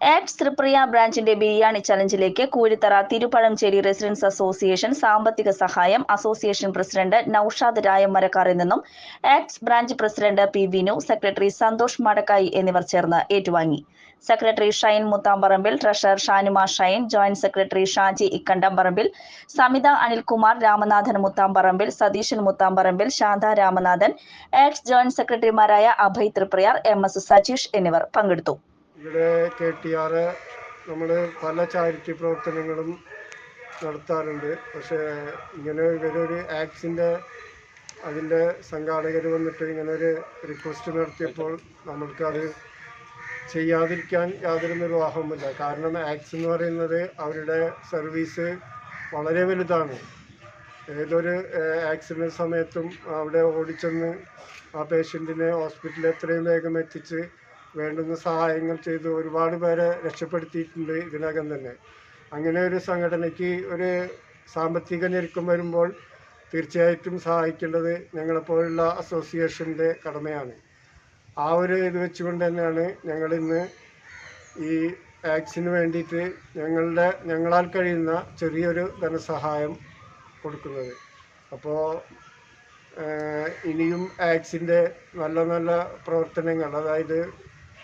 Act Triprayar ബ്രാഞ്ചിന്റെ ബിരിയാണി ചലഞ്ചിലേക്ക് Koozhithara Thiruppazhamcheri residence association സാമ്പത്തിക സഹായം അസോസിയേഷൻ പ്രസിഡന്റ് നൌഷാദ് രായമരക്കാറിൽ നിന്നും ACTS branch president P Vinu secretary Santhosh Madakkayi എന്നിവർ ചേർന്ന് ഏറ്റുവാങ്ങി. Secretary Shine Muthamparambil treasurer Shanuma Shine joint secretary Shaji Ikkandamparambil Samitha Anilkumar Ramanathan Muthamparambil Satheesan Muthamparambil Shantha Ramanathan ACTS joint സെക്രട്ടറിമാരായ Abhay Triprayar M S Sajeesh എന്നിവർ പങ്കെടുത്തു. ഇവിടെ K T R നമ്മൾ പല charity പ്രവർത്തനങ്ങളും നടത്താറുണ്ട്. പക്ഷേ ഇങ്ങനെ ഇവരൊരു ആക്സിന്റെ അതിന്റെ സംഘാടകർ വന്നിട്ട് ഇങ്ങനെ ഒരു റിക്വസ്റ്റ് നടത്തിയപ്പോൾ നമ്മൾക്കത് ചെയ്യാതിരിക്കാൻ യാതൊരു നിർവാഹവുമില്ല. കാരണം ആക്സ് എന്ന് പറയുന്നത് അവരുടെ സർവീസ് വളരെ വലുതാണ്. ഏതൊരു ആക്സിഡന്റ് സമയത്തും അവിടെ ഓടിച്ചെന്ന് ആ പേഷ്യന്റിനെ ഹോസ്പിറ്റലിൽ എത്രയും വേഗം എത്തിച്ച് വേണ്ടുന്ന സഹായങ്ങൾ ചെയ്ത് ഒരുപാട് പേരെ രക്ഷപ്പെടുത്തിയിട്ടുണ്ട് ഇതിനകം തന്നെ. അങ്ങനെ ഒരു സംഘടനയ്ക്ക് ഒരു സാമ്പത്തിക ഞെരുക്കം വരുമ്പോൾ തീർച്ചയായിട്ടും സഹായിക്കേണ്ടത് ഞങ്ങളെപ്പോലുള്ള അസോസിയേഷന്റെ കടമയാണ്. ആ ഒരു ഇത് വെച്ചുകൊണ്ട് തന്നെയാണ് ഞങ്ങളിന്ന് ഈ ആക്സിന് വേണ്ടിയിട്ട് ഞങ്ങളുടെ ഞങ്ങളാൽ കഴിയുന്ന ചെറിയൊരു ധനസഹായം കൊടുക്കുന്നത്. അപ്പോൾ ഇനിയും ആക്സിന്റെ നല്ല നല്ല പ്രവർത്തനങ്ങൾ അതായത്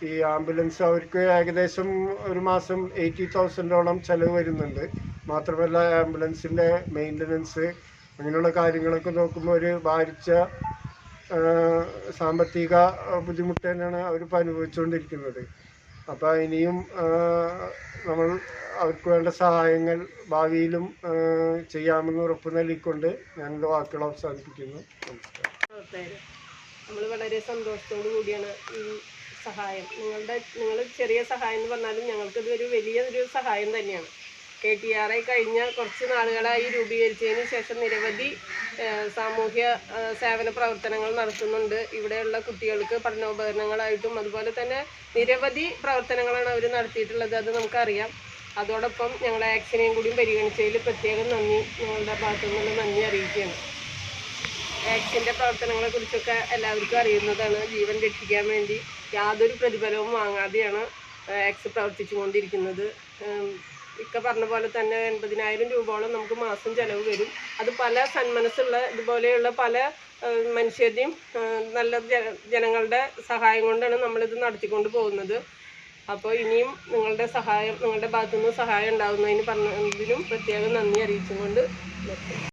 ഈ ആംബുലൻസ് അവർക്ക് ഏകദേശം ഒരു മാസം എയ്റ്റി തൗസൻഡോളം ചിലവ് വരുന്നുണ്ട്. മാത്രമല്ല ആംബുലൻസിന്റെ മെയിന്റനൻസ് അങ്ങനെയുള്ള കാര്യങ്ങളൊക്കെ നോക്കുമ്പോൾ ഒരു ഭാരിച്ച സാമ്പത്തിക ബുദ്ധിമുട്ട് തന്നെയാണ് അവരിപ്പോൾ അനുഭവിച്ചുകൊണ്ടിരിക്കുന്നത്. അപ്പോൾ ഇനിയും നമ്മൾ അവർക്ക് വേണ്ട സഹായങ്ങൾ ഭാവിയിലും ചെയ്യാമെന്ന് ഉറപ്പ് നൽകിക്കൊണ്ട് ഞാൻ എന്റെ വാക്കുകൾ അവസാനിപ്പിക്കുന്നു. നമസ്കാരം. നമ്മൾ വളരെ സന്തോഷത്തോടു കൂടിയാണ് ഈ സഹായം. നിങ്ങളുടെ നിങ്ങൾ ചെറിയ സഹായം എന്ന് പറഞ്ഞാലും ഞങ്ങൾക്കിത് ഒരു വലിയ ഒരു സഹായം തന്നെയാണ്. കെ ടി ആർ ഐ കഴിഞ്ഞ കുറച്ച് നാളുകളായി രൂപീകരിച്ചതിന് ശേഷം നിരവധി സാമൂഹ്യ സേവന പ്രവർത്തനങ്ങൾ നടത്തുന്നുണ്ട്. ഇവിടെയുള്ള കുട്ടികൾക്ക് പഠനോപകരണങ്ങളായിട്ടും അതുപോലെ തന്നെ നിരവധി പ്രവർത്തനങ്ങളാണ് അവർ നടത്തിയിട്ടുള്ളത് അത് നമുക്കറിയാം. അതോടൊപ്പം ഞങ്ങളുടെ ആക്ഷനെയും കൂടിയും പരിഗണിച്ചതിൽ പ്രത്യേകം നന്ദി. നിങ്ങളുടെ ഭാഗത്തു നിന്നുള്ള നന്ദി അറിയിക്കുകയാണ്. ആക്സിന്റെ പ്രവർത്തനങ്ങളെക്കുറിച്ചൊക്കെ എല്ലാവർക്കും അറിയുന്നതാണ്. ജീവൻ രക്ഷിക്കാൻ വേണ്ടി യാതൊരു പ്രതിഫലവും വാങ്ങാതെയാണ് ആക്സ് പ്രവർത്തിച്ചുകൊണ്ടിരിക്കുന്നത്. ഇക്ക പറഞ്ഞ പോലെ തന്നെ എൺപതിനായിരം രൂപയോളം നമുക്ക് മാസം ചിലവ് വരും. അത് പല സന്മനസ്സുള്ള ഇതുപോലെയുള്ള പല മനുഷ്യരുടെയും നല്ല ജനങ്ങളുടെ സഹായം കൊണ്ടാണ് നമ്മളിത് നടത്തിക്കൊണ്ട് പോകുന്നത്. അപ്പോൾ ഇനിയും നിങ്ങളുടെ സഹായം നിങ്ങളുടെ ഭാഗത്തുനിന്ന് സഹായം ഉണ്ടാകുന്നതിന് പറഞ്ഞതിലും പ്രത്യേകം നന്ദി അറിയിച്ചുകൊണ്ട്